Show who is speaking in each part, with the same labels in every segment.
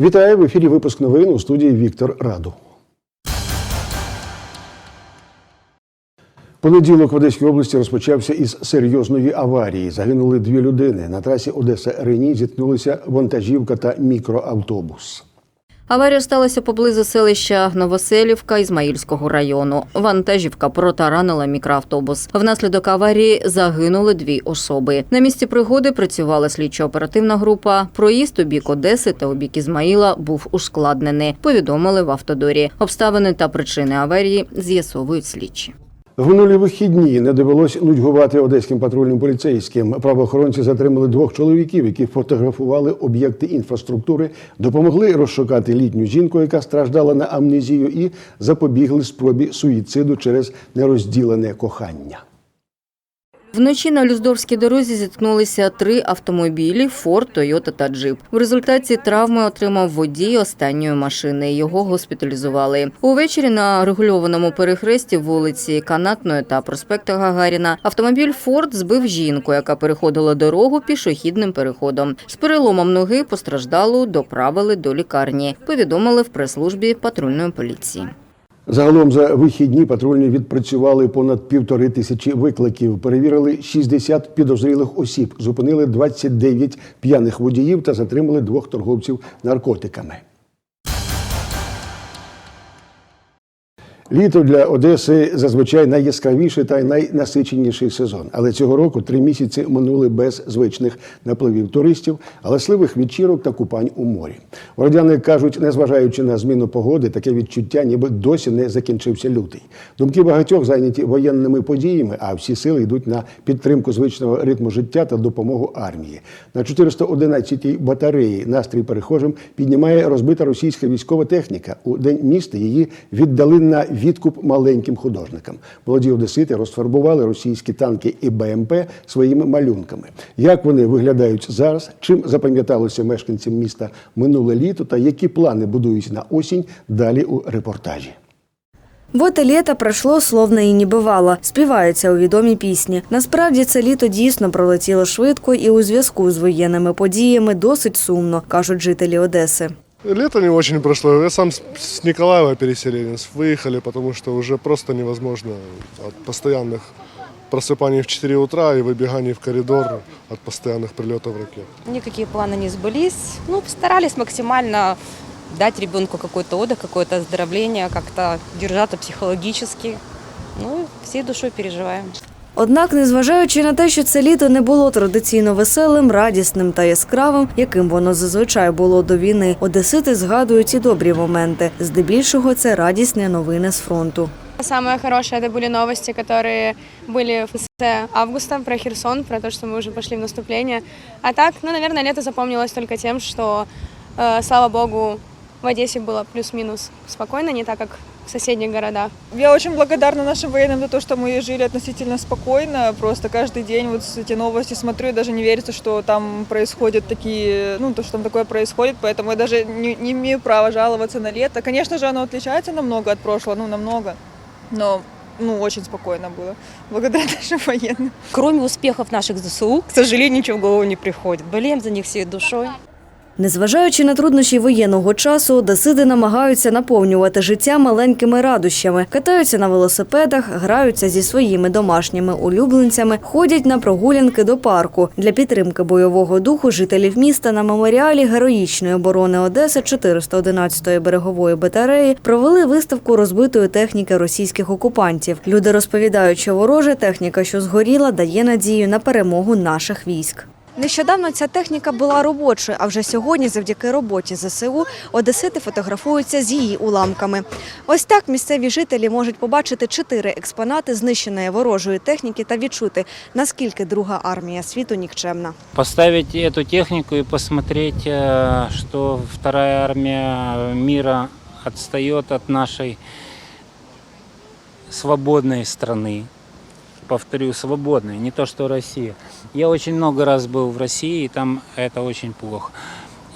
Speaker 1: Вітаю в ефірі. Випуск новин у студії Віктор Раду. Понеділок в Одеській області розпочався із серйозної аварії. Загинули дві людини. На трасі Одеса Рені зіткнулися вантажівка та мікроавтобус.
Speaker 2: Аварія сталася поблизу селища Новоселівка Ізмаїльського району. Вантажівка протаранила мікроавтобус. Внаслідок аварії загинули дві особи. На місці пригоди працювала слідчо-оперативна група. Проїзд у бік Одеси та у бік Ізмаїла був ускладнений. Повідомили в автодорі. Обставини та причини аварії з'ясовують слідчі.
Speaker 1: В минулі вихідні не довелось нудьгувати одеським патрульним поліцейським. Правоохоронці затримали двох чоловіків, які фотографували об'єкти інфраструктури, допомогли розшукати літню жінку, яка страждала на амнезію, і запобігли спробі суїциду через нерозділене кохання.
Speaker 2: Вночі на Люздорській дорозі зіткнулися три автомобілі Форд, Тойота та Джип. В результаті травми отримав водій останньої машини. Його госпіталізували. Увечері на регульованому перехресті вулиці Канатної та проспекта Гагаріна автомобіль Форд збив жінку, яка переходила дорогу пішохідним переходом. З переломом ноги постраждалу доправили до лікарні. Повідомили в прес-службі патрульної поліції.
Speaker 1: Загалом за вихідні патрульні відпрацювали понад півтори тисячі викликів, перевірили 60 підозрілих осіб, зупинили 29 п'яних водіїв та затримали двох торговців наркотиками. Літо для Одеси зазвичай найяскравіший та найнасиченіший сезон. Але цього року три місяці минули без звичних напливів туристів, галасливих вечірок та купань у морі. Городяни кажуть, незважаючи на зміну погоди, таке відчуття, ніби досі не закінчився лютий. Думки багатьох зайняті воєнними подіями, а всі сили йдуть на підтримку звичного ритму життя та допомогу армії. На 411-й батареї настрій перехожим піднімає розбита російська військова техніка. У день міста її віддали на відкуп маленьким художникам. Молоді одесити розфарбували російські танки і БМП своїми малюнками. Як вони виглядають зараз? Чим запам'яталося мешканцям міста минуле літо та які плани будують на осінь? Далі у репортажі.
Speaker 3: Вот і літо пройшло, словно і не бувало. Співається у відомій пісні. Насправді це літо дійсно пролетіло швидко і у зв'язку з воєнними подіями досить сумно, кажуть жителі Одеси.
Speaker 4: Лето не очень прошло. Я сам с- Николаева переселенец. Выехали, потому что уже просто невозможно от постоянных просыпаний в 4 утра и выбеганий в коридор от постоянных прилетов ракет.
Speaker 5: Никакие планы не сбылись. Ну, постарались максимально дать ребенку какой-то отдых, какое-то оздоровление, как-то держаться психологически. Ну, всей душой переживаем.
Speaker 3: Однак, незважаючи на те, що це літо не було традиційно веселим, радісним та яскравим, яким воно зазвичай було до війни, одесити згадують і добрі моменти. Здебільшого це радісні новини з фронту.
Speaker 6: Самое хорошее это были новости, которые были в конце августа про Херсон, про то, что мы уже пошли в наступление. А так, ну, наверное, лето запомнилось только тем, что, э, слава богу, в Одессе было плюс-минус спокойно, не так, как в соседних городах.
Speaker 7: Я очень благодарна нашим военным за то, что мы жили относительно спокойно. Просто каждый день вот эти новости смотрю, и даже не верится, что там происходят такие, ну, то, что там такое происходит. Поэтому я даже не, не имею права жаловаться на лето. Конечно же, оно отличается намного от прошлого, ну, намного. Но, ну, очень спокойно было. Благодаря нашим военным.
Speaker 5: Кроме успехов наших ЗСУ, к сожалению, ничего в голову не приходит. Болеем за них всей душой.
Speaker 3: Незважаючи на труднощі воєнного часу, одесити намагаються наповнювати життя маленькими радощами, катаються на велосипедах, граються зі своїми домашніми улюбленцями, ходять на прогулянки до парку. Для підтримки бойового духу жителів міста на меморіалі героїчної оборони Одеси 411-ї берегової батареї провели виставку розбитої техніки російських окупантів. Люди розповідають, що ворожа техніка, що згоріла, дає надію на перемогу наших військ. Нещодавно ця техніка була робочою, а вже сьогодні, завдяки роботі ЗСУ, одесити фотографуються з її уламками. Ось так місцеві жителі можуть побачити чотири експонати знищеної ворожої техніки та відчути, наскільки друга армія світу нікчемна.
Speaker 8: поставить эту технику и посмотреть, э, что вторая армия мира отстает от нашей свободной страны. Повторю, свободной, не то что Россия. Я очень много раз был в России, и там это очень плохо.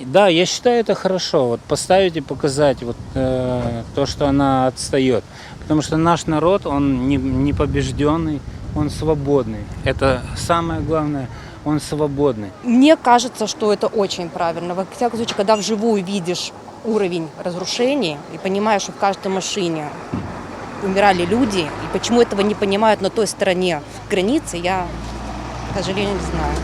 Speaker 8: Да, я считаю это хорошо, вот поставить и показать вот э, то, что она отстает. Потому что наш народ, он не, не побежденный, он свободный. Это самое главное. он свободный.
Speaker 5: Мне кажется, что это очень правильно. Во всяком случае, когда вживую видишь уровень разрушений и понимаешь, что в каждой машине умирали люди, и почему этого не понимают на той стороне границы, я, к сожалению, не знаю.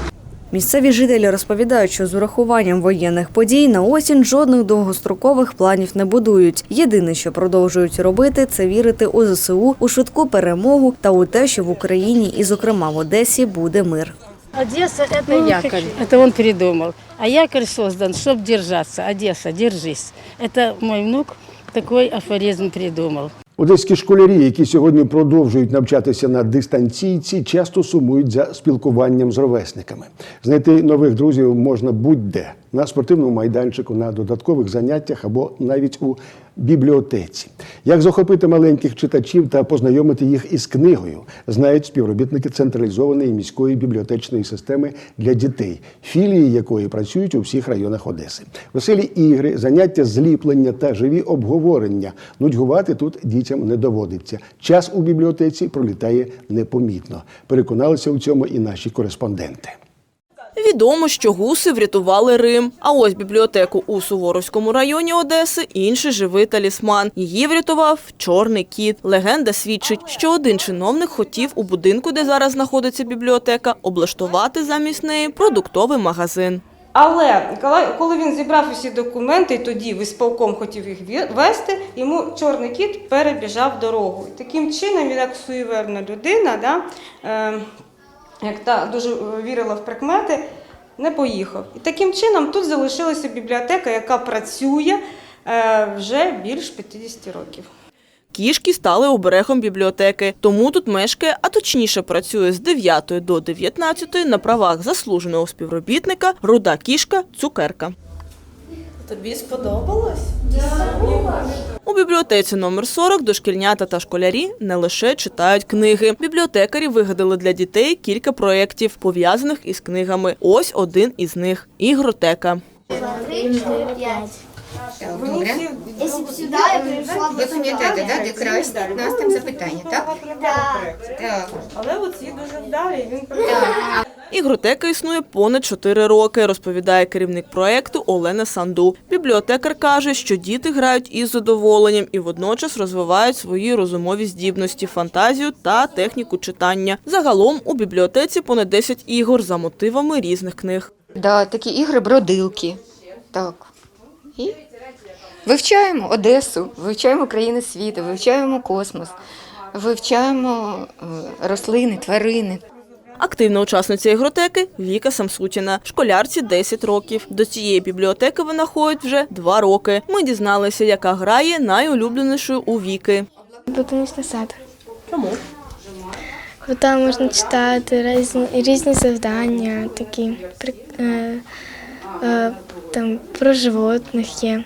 Speaker 3: Місцеві жителі розповідають, що з урахуванням воєнних подій на осінь жодних довгострокових планів не будують. Єдине, що продовжують робити, це вірити у ЗСУ, у швидку перемогу та у те, що в Україні і, зокрема, в Одесі буде мир.
Speaker 9: Одесса – это якорь. Это он придумал. А якорь создан, чтобы держаться. Одесса, держись. Это мой внук такой афоризм придумал.
Speaker 1: Одеські школярі, які сьогодні продовжують навчатися на дистанційці, часто сумують за спілкуванням з ровесниками. Знайти нових друзів можна будь-де на спортивному майданчику, на додаткових заняттях або навіть у бібліотеці. Як захопити маленьких читачів та познайомити їх із книгою, знають співробітники централізованої міської бібліотечної системи для дітей, філії якої працюють у всіх районах Одеси. Веселі ігри, заняття зліплення та живі обговорення. Нудьгувати тут дітям не доводиться. Час у бібліотеці пролітає непомітно. Переконалися у цьому і наші кореспонденти.
Speaker 10: Відомо, що гуси врятували Рим. А ось бібліотеку у Суворовському районі Одеси інший живий талісман. Її врятував чорний кіт. Легенда свідчить, що один чиновник хотів у будинку, де зараз знаходиться бібліотека, облаштувати замість неї продуктовий магазин.
Speaker 11: Але коли- він зібрав усі документи, і тоді висполком хотів їх вести, йому чорний кіт перебіжав дорогу. Таким чином як суєверна людина, да, е, як та дуже е, вірила в прикмети, не поїхав. І таким чином тут залишилася бібліотека, яка працює е, вже більш 50 років.
Speaker 10: Кішки стали оберегом бібліотеки, тому тут мешкає, а точніше працює з 9 до 19 на правах заслуженого співробітника руда кішка Цукерка. Тобі сподобалось? У бібліотеці номер 40 дошкільнята та школярі не лише читають книги. Бібліотекарі вигадали для дітей кілька проєктів, пов'язаних із книгами. Ось один із них ігротека.
Speaker 12: Добре.
Speaker 6: Если бы сюда я пришла
Speaker 12: Ви пам'ятаєте, да, де красть? У нас там запитання, так? Так.
Speaker 11: Але оці дуже вдалі, він
Speaker 10: Ігротека існує понад 4 роки, розповідає керівник проєкту Олена Санду. Бібліотекар каже, що діти грають із задоволенням і водночас розвивають свої розумові здібності, фантазію та техніку читання. Загалом у бібліотеці понад 10 ігор за мотивами різних книг.
Speaker 12: Да, такі ігри бродилки. Так. І вивчаємо Одесу, вивчаємо країни світу, вивчаємо космос, вивчаємо е, рослини, тварини.
Speaker 10: Активна учасниця ігротеки Віка Самсутіна. Школярці 10 років. До цієї бібліотеки вона ходить вже 2 роки. Ми дізналися, яка гра є найулюбленішою у Віки.
Speaker 6: Ботанічний сад.
Speaker 10: Чому?
Speaker 6: Бо там можна читати різні, різні завдання, такі при- е, е, там про животних є.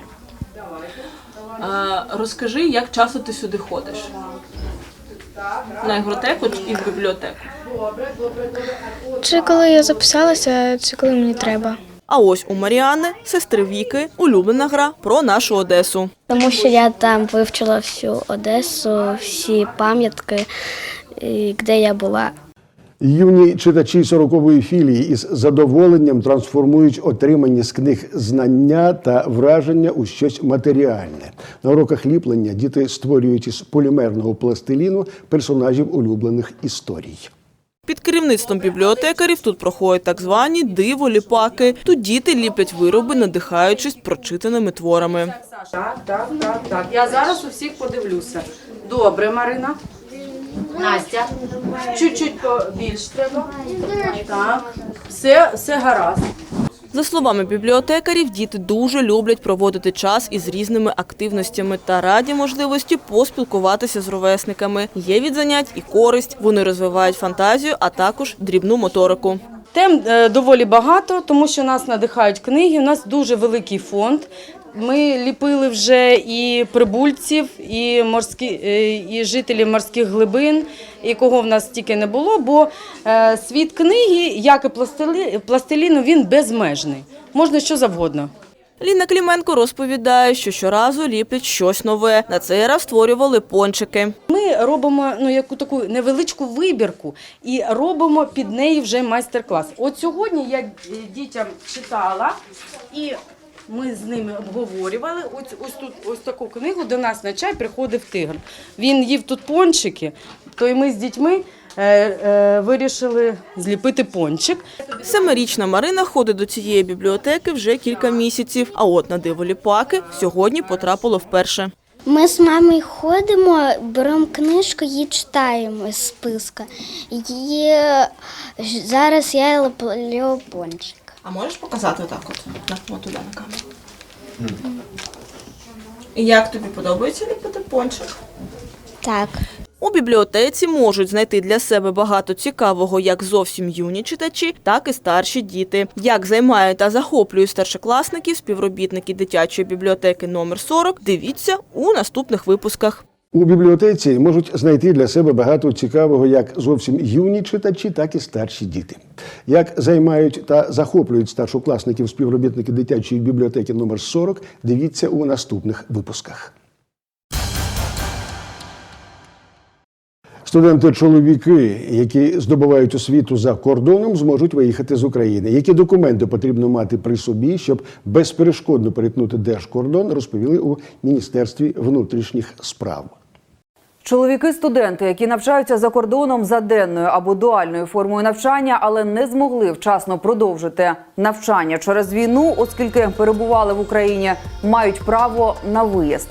Speaker 10: Розкажи, як часто ти сюди ходиш? На ігротеку і в бібліотеку.
Speaker 6: Чи коли я записалася, чи коли мені треба.
Speaker 10: А ось у Маріани, сестри Віки, улюблена гра про нашу Одесу.
Speaker 6: Тому що я там вивчила всю Одесу, всі пам'ятки, де я була.
Speaker 1: Юні читачі 40-ї філії із задоволенням трансформують отримані з книг знання та враження у щось матеріальне. На уроках ліплення діти створюють із полімерного пластиліну персонажів улюблених історій.
Speaker 10: Під керівництвом бібліотекарів тут проходять так звані диво-ліпаки. Тут діти ліплять вироби, надихаючись прочитаними творами.
Speaker 9: Так, так, так, так. Я зараз у всіх подивлюся. Добре, Марина. Настя. Чуть-чуть побільш треба. Так. Все, все гаразд.
Speaker 10: За словами бібліотекарів, діти дуже люблять проводити час із різними активностями та раді можливості поспілкуватися з ровесниками. Є від занять і користь. Вони розвивають фантазію, а також дрібну моторику.
Speaker 9: Тем е, доволі багато, тому що нас надихають книги. У нас дуже великий фонд. Ми ліпили вже і прибульців, і морські, е, і жителів морських глибин, і кого в нас тільки не було, бо е, світ книги, як і пластилі- пластиліну, він безмежний. Можна що завгодно.
Speaker 10: Ліна Кліменко розповідає, що щоразу ліплять щось нове. На цей раз створювали пончики.
Speaker 9: Ми робимо ну яку таку невеличку вибірку і робимо під неї вже майстер-клас. От сьогодні я е, дітям читала і. Ми з ними обговорювали. Ось ось тут ось таку книгу до нас на чай приходив тигр. Він їв тут пончики, то й ми з дітьми е, е, вирішили зліпити пончик.
Speaker 10: Семирічна Марина ходить до цієї бібліотеки вже кілька місяців. А от на диво ліпаки сьогодні потрапило вперше.
Speaker 13: Ми з мамою ходимо, беремо книжку і читаємо з списка. І е, зараз я ліплю пончик.
Speaker 10: А можеш показати так от, на, туди на камеру? І як тобі подобається ліпити пончик?
Speaker 13: Так.
Speaker 10: У бібліотеці можуть знайти для себе багато цікавого як зовсім юні читачі, так і старші діти. Як займають та захоплюють старшокласників співробітники дитячої бібліотеки номер 40, дивіться у наступних випусках.
Speaker 1: У бібліотеці можуть знайти для себе багато цікавого як зовсім юні читачі, так і старші діти. Як займають та захоплюють старшокласників співробітники дитячої бібліотеки номер 40, дивіться у наступних випусках. Студенти-чоловіки, які здобувають освіту за кордоном, зможуть виїхати з України. Які документи потрібно мати при собі, щоб безперешкодно перетнути держкордон, розповіли у Міністерстві внутрішніх справ.
Speaker 14: Чоловіки-студенти, які навчаються за кордоном за денною або дуальною формою навчання, але не змогли вчасно продовжити навчання через війну, оскільки перебували в Україні, мають право на виїзд.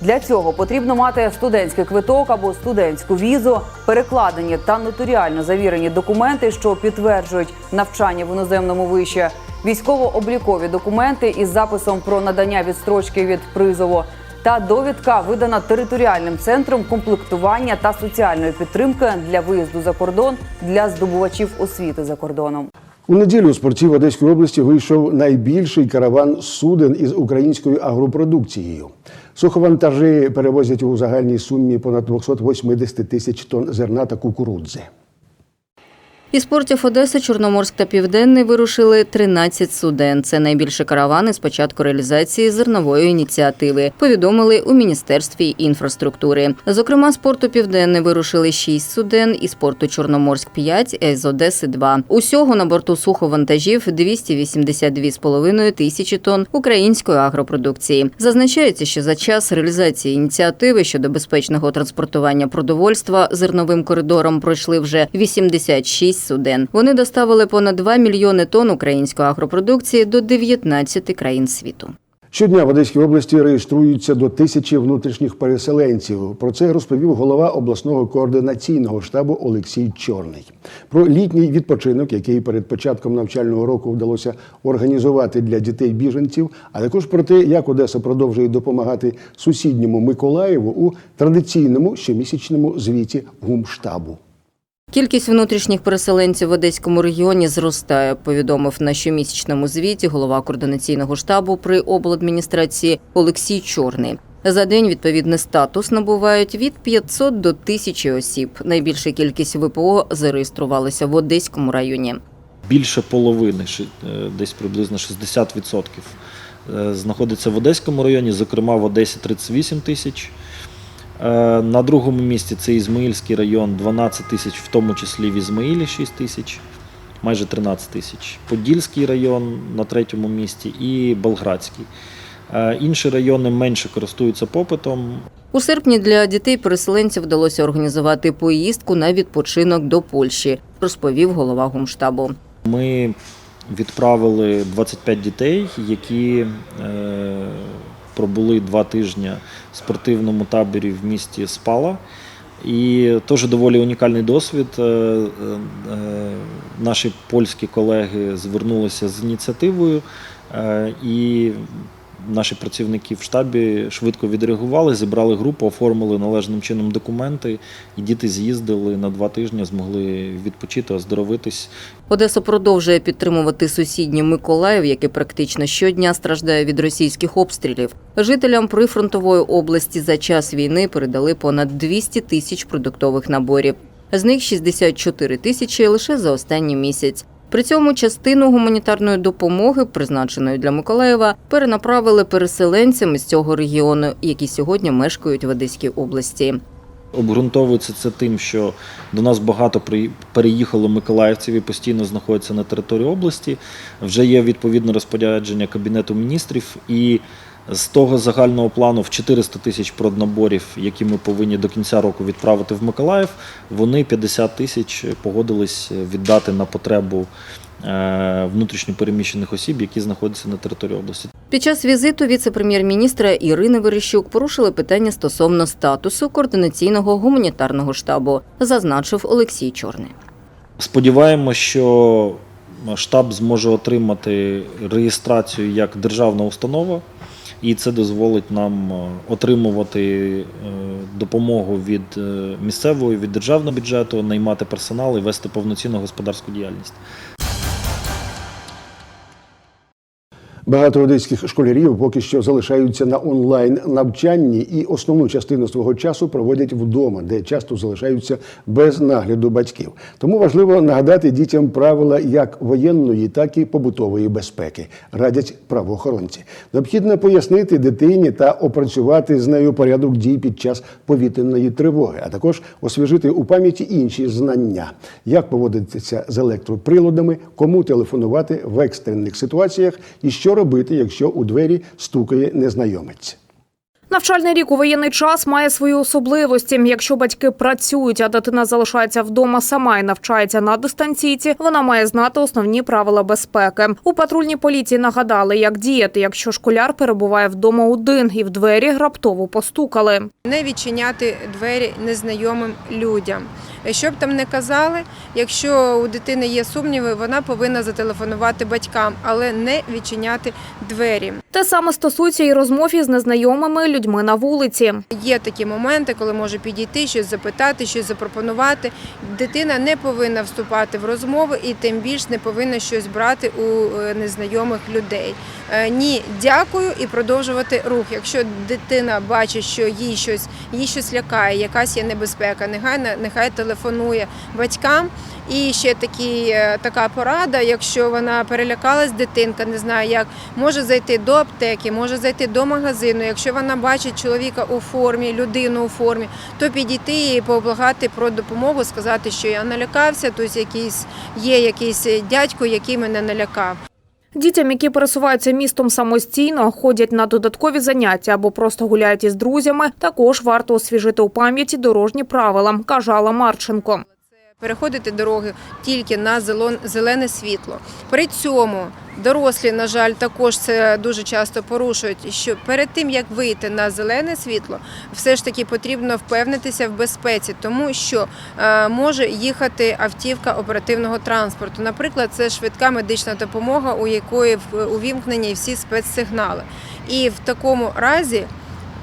Speaker 14: Для цього потрібно мати студентський квиток або студентську візу, перекладені та нотаріально завірені документи, що підтверджують навчання в іноземному виші, військово-облікові документи із записом про надання відстрочки від призову, та довідка видана територіальним центром комплектування та соціальної підтримки для виїзду за кордон для здобувачів освіти за кордоном.
Speaker 1: У неділю з портів Одеської області вийшов найбільший караван суден із українською агропродукцією. Суховантажі перевозять у загальній сумі понад 280 тисяч тонн зерна та кукурудзи.
Speaker 2: Із портів Одеси, Чорноморськ та Південний вирушили 13 суден. Це найбільші каравани з початку реалізації зернової ініціативи. Повідомили у міністерстві інфраструктури. Зокрема, з порту Південний вирушили 6 суден, із порту Чорноморськ 5, а з Одеси 2. Усього на борту суховантажів 282,5 тисячі тонн української агропродукції. Зазначається, що за час реалізації ініціативи щодо безпечного транспортування продовольства зерновим коридором пройшли вже 86 суден. Вони доставили понад 2 мільйони тонн української агропродукції до 19 країн світу.
Speaker 1: Щодня в Одеській області реєструються до тисячі внутрішніх переселенців. Про це розповів голова обласного координаційного штабу Олексій Чорний. Про літній відпочинок, який перед початком навчального року вдалося організувати для дітей біженців, а також про те, як Одеса продовжує допомагати сусідньому Миколаєву у традиційному щомісячному звіті гумштабу.
Speaker 2: Кількість внутрішніх переселенців в Одеському регіоні зростає, повідомив на щомісячному звіті голова координаційного штабу при обладміністрації Олексій Чорний. За день відповідний статус набувають від 500 до 1000 осіб. Найбільша кількість ВПО зареєструвалися в Одеському районі.
Speaker 15: Більше половини, е, десь приблизно 60%, е, знаходиться в Одеському районі, зокрема в Одесі 38 тисяч. Е, На другому місці це Ізмаїльський район 12 тисяч, в тому числі в Ізмаїлі 6 тисяч, майже 13 тисяч. Подільський район на третьому місці і Болградський. Е, Інші райони менше користуються попитом,
Speaker 2: У серпні для дітей-переселенців вдалося організувати поїздку на відпочинок до Польщі, розповів голова гумштабу.
Speaker 15: Ми відправили 25 дітей, які е, пробули два тижні в спортивному таборі в місті Спала. І теж доволі унікальний досвід. Е, е, е, Наші польські колеги звернулися з ініціативою, і наші працівники в штабі швидко відреагували, зібрали групу, оформили належним чином документи, і діти з'їздили на два тижні, змогли відпочити, оздоровитись.
Speaker 2: Одеса продовжує підтримувати сусідній Миколаїв, який практично щодня страждає від російських обстрілів. Жителям прифронтової області за час війни передали понад 200 тисяч продуктових наборів. З них 64 тисячі лише за останній місяць. При цьому частину гуманітарної допомоги, призначеної для Миколаєва, перенаправили переселенцям з цього регіону, які сьогодні мешкають в Одеській області.
Speaker 15: Обґрунтовується це тим, що до нас багато переїхало миколаївців і постійно знаходяться на території області. Вже є відповідне розпорядження Кабінету міністрів, і з того загального плану в 400 тисяч проднаборів, які ми повинні до кінця року відправити в Миколаїв, вони 50 тисяч погодились віддати на потребу е, внутрішньопереміщених осіб, які знаходяться на території області.
Speaker 2: Під час візиту віце-прем'єр-міністра Ірини Верещук порушили питання стосовно статусу координаційного гуманітарного штабу, зазначив Олексій Чорний.
Speaker 15: Сподіваємося, що штаб зможе отримати реєстрацію як державна установа, і це дозволить нам е, отримувати е, допомогу від місцевої місцевого, від державного бюджету, наймати персонал і вести повноцінну господарську діяльність.
Speaker 1: Багато одеських школярів поки що залишаються на онлайн навчанні і основну частину свого часу проводять вдома, де часто залишаються без нагляду батьків. Тому важливо нагадати дітям правила як воєнної, так і побутової безпеки, радять правоохоронці. Необхідно пояснити дитині та опрацювати з нею порядок дій під час повітряної тривоги, а також освіжити у пам'яті інші знання, як поводитися з електроприладами, кому телефонувати в екстрених ситуаціях і що робити, якщо у двері стукає незнайомець.
Speaker 16: Навчальний рік у воєнний час має свої особливості. Якщо батьки працюють, а дитина залишається вдома сама і навчається на дистанційці, вона має знати основні правила безпеки. У патрульній поліції нагадали, як діяти, якщо школяр перебуває вдома один і в двері раптово постукали.
Speaker 17: не відчиняти двері незнайомим людям. Що б там не казали, якщо у дитини є сумніви, вона повинна зателефонувати батькам, але не відчиняти двері.
Speaker 16: Те саме стосується і розмов із незнайомими людьми на вулиці.
Speaker 17: Є такі моменти, коли може підійти, щось запитати, щось запропонувати. Дитина не повинна вступати в розмови і тим більш не повинна щось брати у е, незнайомих людей. Е, Ні, дякую і продовжувати рух. Якщо дитина бачить, що їй щось їй щось лякає, якась є небезпека, нехай нехай телефонує батькам. І ще такі, е, така порада, якщо вона перелякалась, дитинка не знає як, може зайти до аптеки, може зайти до магазину. Якщо вона бачить чоловіка у формі, людину у формі, то підійти і поблагати про допомогу, сказати, що я налякався, тобто якийсь є якийсь дядько, який мене налякав.
Speaker 16: Дітям, які пересуваються містом самостійно, ходять на додаткові заняття або просто гуляють із друзями, також варто освіжити у пам'яті дорожні правила, каже Алла Марченко.
Speaker 17: Переходити дороги тільки на зелене світло. При цьому дорослі, на жаль, також це дуже часто порушують. Що перед тим як вийти на зелене світло, все ж таки потрібно впевнитися в безпеці, тому що е, може їхати автівка оперативного транспорту. Наприклад, це швидка медична допомога, у якої увімкнені всі спецсигнали. І в такому разі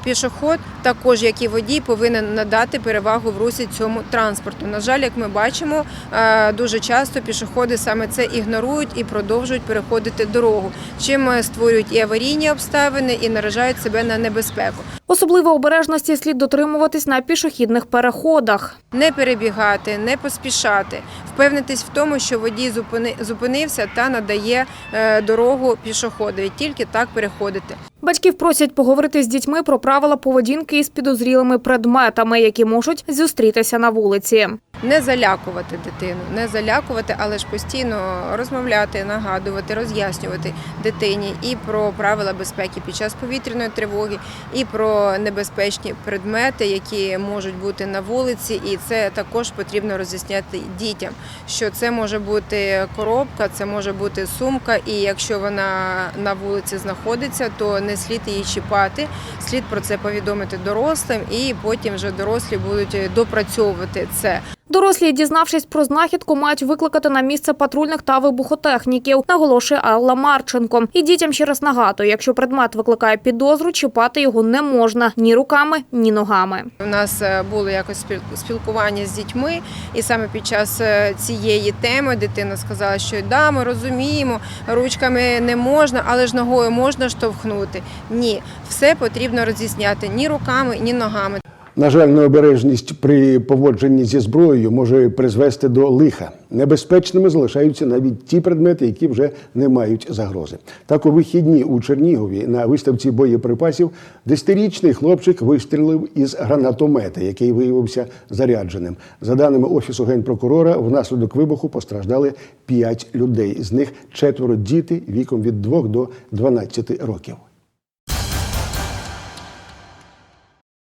Speaker 17: Пішоход, також як і водій, повинен надати перевагу в русі цьому транспорту. На жаль, як ми бачимо, е, дуже часто пішоходи саме це ігнорують і продовжують переходити дорогу, чим е, створюють і аварійні обставини, і наражають себе на небезпеку.
Speaker 16: Особливо обережності слід дотримуватись на пішохідних переходах.
Speaker 17: Не перебігати, не поспішати, впевнитись в тому, що водій зупини- зупинився та надає е, дорогу пішоходові. Тільки так переходити.
Speaker 16: Батьків просять поговорити з дітьми про правила поведінки із підозрілими предметами, які можуть зустрітися на вулиці.
Speaker 17: Не залякувати дитину, не залякувати, але ж постійно розмовляти, нагадувати, роз'яснювати дитині і про правила безпеки під час повітряної тривоги, і про небезпечні предмети, які можуть бути на вулиці. І це також потрібно роз'ясняти дітям, що це може бути коробка, це може бути сумка, і якщо вона на вулиці знаходиться, то не слід її чіпати. Слід про це повідомити дорослим, і потім вже дорослі будуть допрацьовувати це.
Speaker 16: Дорослі, дізнавшись про знахідку, мають викликати на місце патрульних та вибухотехніків, наголошує Алла Марченко. І дітям ще раз нагадує, якщо предмет викликає підозру, чіпати його не можна ні руками, ні ногами.
Speaker 17: У нас е, було якось спіл- спілкування з дітьми, і саме під час е, цієї теми дитина сказала, що да, ми розуміємо, ручками не можна, але ж ногою можна штовхнути. Ні, все потрібно роз'ясняти ні руками, ні ногами.
Speaker 1: На жаль, необережність при поводженні зі зброєю може призвести до лиха. Небезпечними залишаються навіть ті предмети, які вже не мають загрози. Так у вихідні у Чернігові на виставці боєприпасів десятирічний хлопчик вистрілив із гранатомета, який виявився зарядженим. За даними офісу генпрокурора, внаслідок вибуху постраждали п'ять людей. З них четверо діти віком від 2 до 12 років.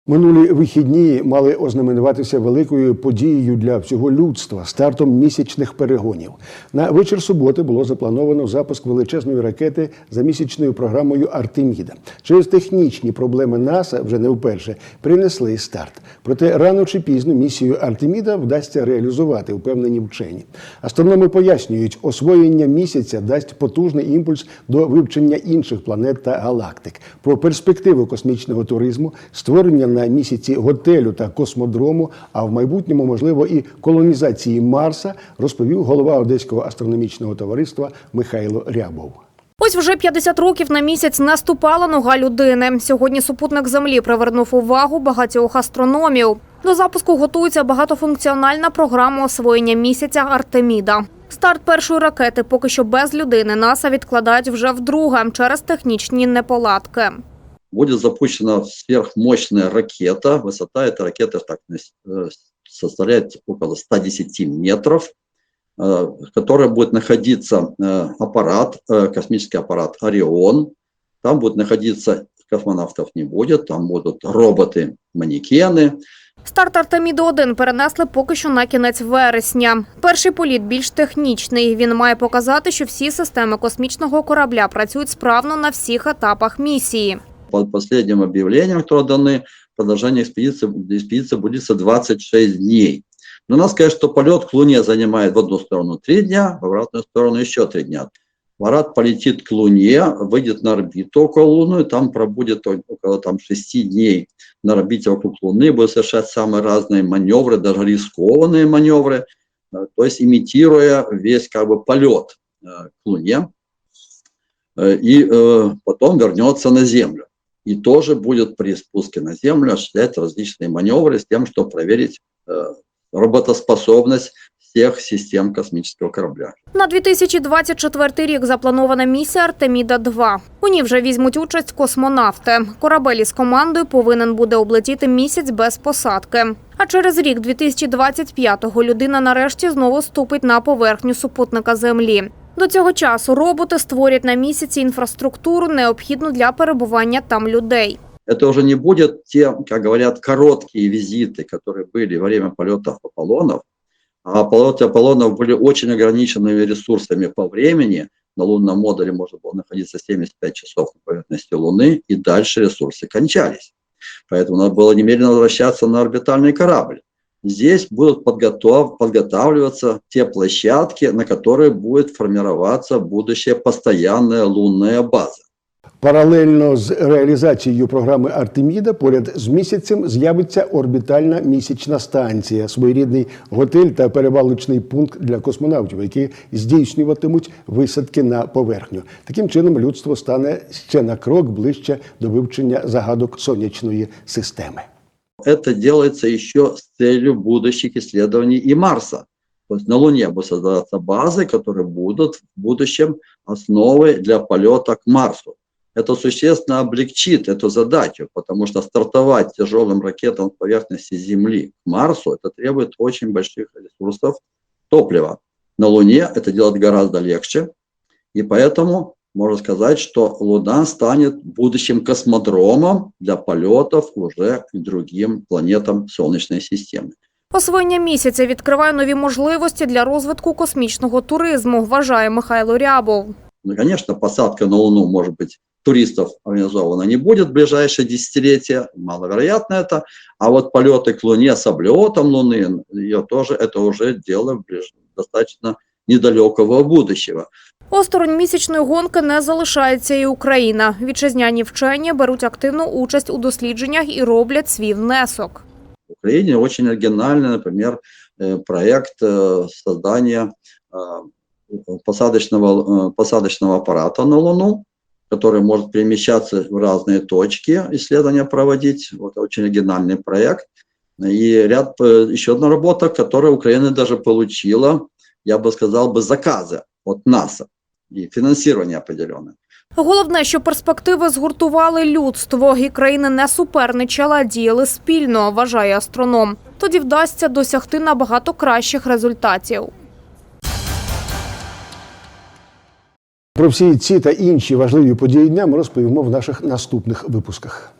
Speaker 1: Минулі вихідні мали ознаменуватися великою подією для всього людства стартом місячних перегонів. На вечір суботи було заплановано запуск величезної ракети за місячною програмою Артеміда. Через технічні проблеми НАСА вже не вперше принесли старт. Проте рано чи пізно місію Артеміда вдасться реалізувати, впевнені вчені. Астрономи пояснюють, освоєння місяця дасть потужний імпульс до вивчення інших планет та галактик. Про перспективу космічного туризму, створення на місяці готелю та космодрому, а в майбутньому, можливо, і колонізації Марса, розповів голова Одеського астрономічного товариства Михайло Рябов.
Speaker 16: Ось вже 50 років на місяць наступала нога людини. Сьогодні супутник Землі привернув увагу багатьох астрономів. До запуску готується багатофункціональна програма освоєння місяця Артеміда. Старт першої ракети поки що без людини НАСА відкладають вже вдруге через технічні неполадки
Speaker 18: будет запущена сверхмощная ракета. Высота этой ракеты так, э, составляет около 110 метров, э, в которой будет находиться э, аппарат, э, космический аппарат «Орион». Там будет находиться, космонавтов не будет, там будут роботы-манекены,
Speaker 16: Старт Артеміди-1 перенесли поки що на кінець вересня. Перший політ більш технічний. Він має показати, що всі системи космічного корабля працюють справно на всіх етапах місії.
Speaker 18: По последним объявлениям, которые даны, продолжение экспедиции, экспедиция будет 26 дней. Но надо сказать, что полет к Луне занимает в одну сторону 3 дня, в обратную сторону еще 3 дня. Аппарат полетит к Луне, выйдет на орбиту около Луны, там пробудет около там, 6 дней на орбите вокруг Луны, будет совершать самые разные маневры, даже рискованные маневры, э, то есть имитируя весь как бы полет э, к Луне, э, и потом вернется на Землю. И тоже будет при спуске на Землю осуществлять различные маневры с тем, чтобы проверить э, работоспособность всех систем космического корабля.
Speaker 16: На 2024 рік запланована місія Артеміда-2. У ній вже візьмуть участь космонавти. Корабель із командою повинен буде облетіти місяць без посадки. А через рік, 2025-го, людина нарешті знову ступить на поверхню супутника Землі. До цього часу роботи створять на місяці інфраструктуру, необхідну для перебування там людей.
Speaker 18: Это уже не будет те, как говорят, короткие визиты, которые были во время полетов Аполлонов. А полеты Аполлонов были очень ограниченными ресурсами по времени. На лунном модуле можно было находиться 75 часов на поверхности Луны, и дальше ресурсы кончались. Поэтому надо было немедленно возвращаться на орбитальный корабль. Здесь будут подготов, подготавливаться те площадки, на которые будет формироваться будущая постоянная лунная база.
Speaker 1: Паралельно з реалізацією програми Артеміда поряд з місяцем з'явиться орбітальна місячна станція, своєрідний готель та перевалочний пункт для космонавтів, які здійснюватимуть висадки на поверхню. Таким чином, людство стане ще на крок ближче до вивчення загадок сонячної системи.
Speaker 18: Это делается еще с целью будущих исследований и Марса. То есть на Луне будут создаваться базы, которые будут в будущем основой для полета к Марсу. Это существенно облегчит эту задачу, потому что стартовать тяжелым ракетам с поверхности Земли к Марсу, это требует очень больших ресурсов топлива. На Луне это делать гораздо легче, и поэтому можно сказать, что Луна станет будущим космодромом для полетов уже к другим планетам Солнечной системы.
Speaker 16: Освоєння місяця відкриває нові можливості для розвитку космічного туризму, вважає Михайло Рябов.
Speaker 18: Ну, конечно, посадка на Луну, может быть, туристов организована не будет в ближайшие десятилетия, маловероятно это, а вот полеты к Луне с облетом Луны, ее тоже, это уже дело ближ- достаточно недалекого будущего.
Speaker 16: Осторонь місячної гонки не залишається і Україна. Вітчизняні вчені беруть активну участь у дослідженнях і роблять свій внесок.
Speaker 18: В Украине очень оригинальный, например, э, проект э, создания э, посадочного, э, посадочного аппарата на Луну, который может перемещаться в разные точки, исследования проводить. Вот очень оригинальный проект. И ряд, э, еще одна работа, которая Украина даже получила, я бы сказал, бы заказы от НАСА и финансирование определенное.
Speaker 16: Головне, що перспективи згуртували людство, і країни не суперничали, а діяли спільно, вважає астроном. Тоді вдасться досягти набагато кращих результатів.
Speaker 1: Про всі ці та інші важливі події дня ми розповімо в наших наступних випусках.